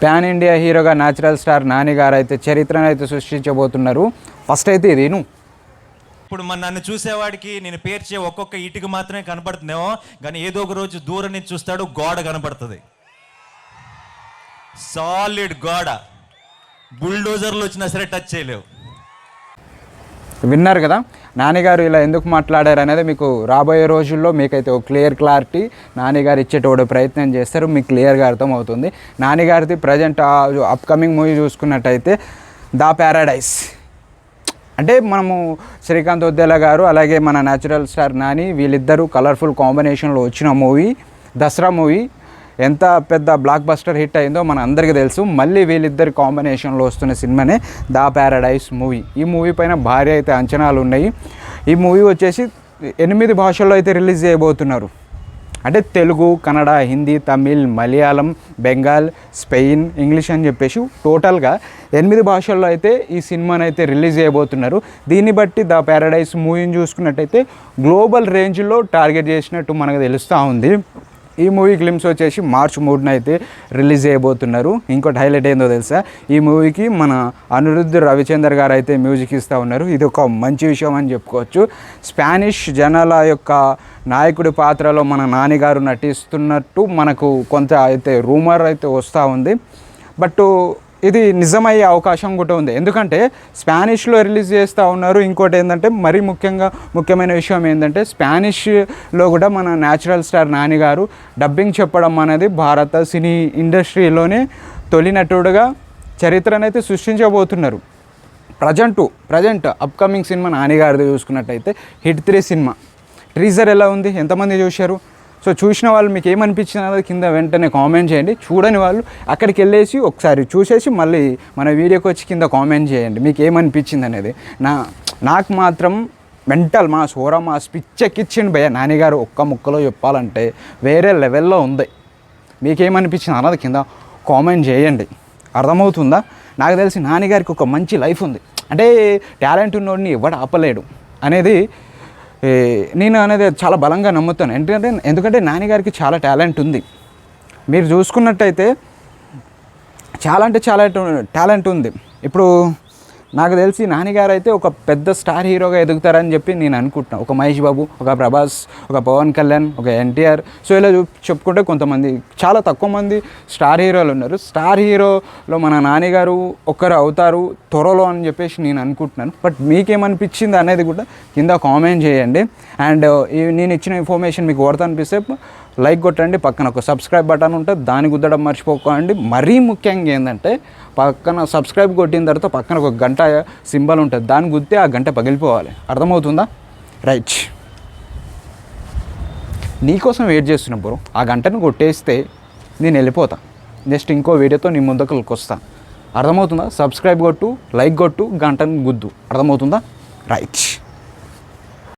Pan India హీరోగా natural star Nani గారు అయితే చరిత్రను అయితే సృష్టించబోతున్నారు. ఫస్ట్ అయితే ఇది నువ్వు ఇప్పుడు మన నన్ను చూసేవాడికి నేను పేర్చే ఒక్కొక్క ఇటుక మాత్రమే కనపడుతుందేమో కానీ ఏదో ఒక రోజు దూరం నుంచి చూస్తాడు గోడ కనపడుతుంది. సాలిడ్ గోడ. బుల్డోజర్లు వచ్చినా సరే టచ్ చేయలేవు. విన్నారు కదా. నాన్నగారు ఇలా ఎందుకు మాట్లాడారు అనేది మీకు రాబోయే రోజుల్లో మీకైతే ఒక క్లియర్ క్లారిటీ నాన్నగారు ఇచ్చేటోడు ప్రయత్నం చేస్తారు మీకు క్లియర్గా అర్థమవుతుంది. నాన్నగారిది ప్రజెంట్ అప్కమింగ్ మూవీ చూసుకున్నట్టయితే ద ప్యారాడైస్. అంటే మనము శ్రీకాంత్ ఉద్దేల గారు అలాగే మన న్యాచురల్ స్టార్ నాని వీళ్ళిద్దరూ కలర్ఫుల్ కాంబినేషన్లో వచ్చిన మూవీ దసరా మూవీ ఎంత పెద్ద బ్లాక్ బస్టర్ హిట్ అయిందో మన అందరికీ తెలుసు. మళ్ళీ వీళ్ళిద్దరి కాంబినేషన్లో వస్తున్న సినిమానే దా ప్యారడైస్ మూవీ ఈ మూవీ పైన భారీ అయితే అంచనాలు ఉన్నాయి. ఈ మూవీ వచ్చేసి ఎనిమిది భాషల్లో అయితే రిలీజ్ చేయబోతున్నారు. అంటే తెలుగు కన్నడ హిందీ తమిళ్ మలయాళం బెంగాల్ స్పెయిన్ ఇంగ్లీష్ అని చెప్పేసి టోటల్గా ఎనిమిది భాషల్లో అయితే ఈ సినిమాని అయితే రిలీజ్ చేయబోతున్నారు. దీన్ని బట్టి ద ప్యారడైస్ మూవీని చూసుకున్నట్టయితే గ్లోబల్ రేంజ్లో టార్గెట్ చేసినట్టు మనకు తెలుస్తూ ఉంది. ఈ మూవీ గ్లిమ్స్ వచ్చేసి మార్చ్ మూడున అయితే రిలీజ్ చేయబోతున్నారు. ఇంకోటి హైలైట్ ఏందో తెలుసా? ఈ మూవీకి మన అనిరుద్ధ్ రవిచందర్ గారు అయితే మ్యూజిక్ ఇస్తూ ఉన్నారు. ఇది ఒక మంచి విషయం అని చెప్పుకోవచ్చు. స్పానిష్ జనాల యొక్క నాయకుడి పాత్రలో మన నాన్నగారు నటిస్తున్నట్టు మనకు కొంత అయితే రూమర్ అయితే వస్తూ ఉంది. బట్ ఇది నిజమయ్యే అవకాశం కూడా ఉంది. ఎందుకంటే స్పానిష్లో రిలీజ్ చేస్తూ ఉన్నారు. ఇంకోటి ఏంటంటే మరీ ముఖ్యంగా ముఖ్యమైన విషయం ఏంటంటే స్పానిష్లో కూడా మన న్యాచురల్ స్టార్ నాని గారు డబ్బింగ్ చెప్పడం అనేది భారత సినీ ఇండస్ట్రీలోనే తొలి నటుడుగా చరిత్రనైతే సృష్టించబోతున్నారు. ప్రజెంట్ ప్రజెంట్ అప్కమింగ్ సినిమా నానిగారిది చూసుకున్నట్టయితే హిట్ త్రీ సినిమా ట్రీజర్ ఎలా ఉంది? ఎంతమంది చూశారు? సో చూసిన వాళ్ళు మీకు ఏమనిపించినది కింద వెంటనే కామెంట్ చేయండి. చూడని వాళ్ళు అక్కడికి వెళ్ళేసి ఒకసారి చూసేసి మళ్ళీ మన వీడియోకి వచ్చి కింద కామెంట్ చేయండి. మీకు ఏమనిపించింది అనేది. నా నాకు మాత్రం మెంటల్ మాస్ హోరా మాస్ పిచ్చెక్కిచ్చిండు భయ నాన్నగారు ఒక్క ముక్కలో చెప్పాలంటే వేరే లెవెల్లో ఉంది. మీకేమనిపించింది అన్నది కింద కామెంట్ చేయండి. అర్థమవుతుందా? నాకు తెలిసి నాన్నగారికి ఒక మంచి లైఫ్ ఉంది. అంటే టాలెంట్ ఉన్నోడిని ఎవడు ఆపలేడు అనేది నేను అనేది చాలా బలంగా నమ్ముతాను. ఎందుకంటే ఎందుకంటే నాన్నగారికి చాలా టాలెంట్ ఉంది. మీరు చూసుకున్నట్టయితే చాలా అంటే చాలా టాలెంట్ ఉంది. ఇప్పుడు నాకు తెలిసి నాన్నగారు అయితే ఒక పెద్ద స్టార్ హీరోగా ఎదుగుతారని చెప్పి నేను అనుకుంటున్నాను ఒక మహేష్ బాబు ఒక ప్రభాస్ ఒక పవన్ కళ్యాణ్ ఒక ఎన్టీఆర్. సో ఇలా చెప్పుకుంటే కొంతమంది చాలా తక్కువ మంది స్టార్ హీరోలు ఉన్నారు. స్టార్ హీరోలో మన నాన్నగారు ఒక్కరు అవుతారు త్వరలో అని చెప్పేసి నేను అనుకుంటున్నాను. బట్ మీకేమనిపించింది అనేది కూడా కింద కామెంట్ చేయండి. అండ్ ఈ నేను ఇచ్చిన ఇన్ఫర్మేషన్ మీకు వర్త్ అనిపిస్తే లైక్ కొట్టండి. పక్కన ఒక సబ్స్క్రైబ్ బటన్ ఉంటే దాన్ని గుద్దడం మర్చిపోకండి. మరీ ముఖ్యంగా ఏంటంటే పక్కన సబ్స్క్రైబ్ కొట్టిన తర్వాత పక్కన ఒక గంట గంట సింబల్ ఉంటుంది. దాన్ని గుద్దితే ఆ గంట పగిలిపోవాలి. అర్థమవుతుందా? రైట్ నీకోసం వెయిట్ చేస్తున్నా బ్రో ఆ గంటను కొట్టేస్తే నేను వెళ్ళిపోతా. నెక్స్ట్ ఇంకో వీడియోతో నీ ముందుకు వస్తా. అర్థమవుతుందా? సబ్స్క్రైబ్ కొట్టు లైక్ కొట్టు గంటను గుద్దు. అర్థమవుతుందా? రైట్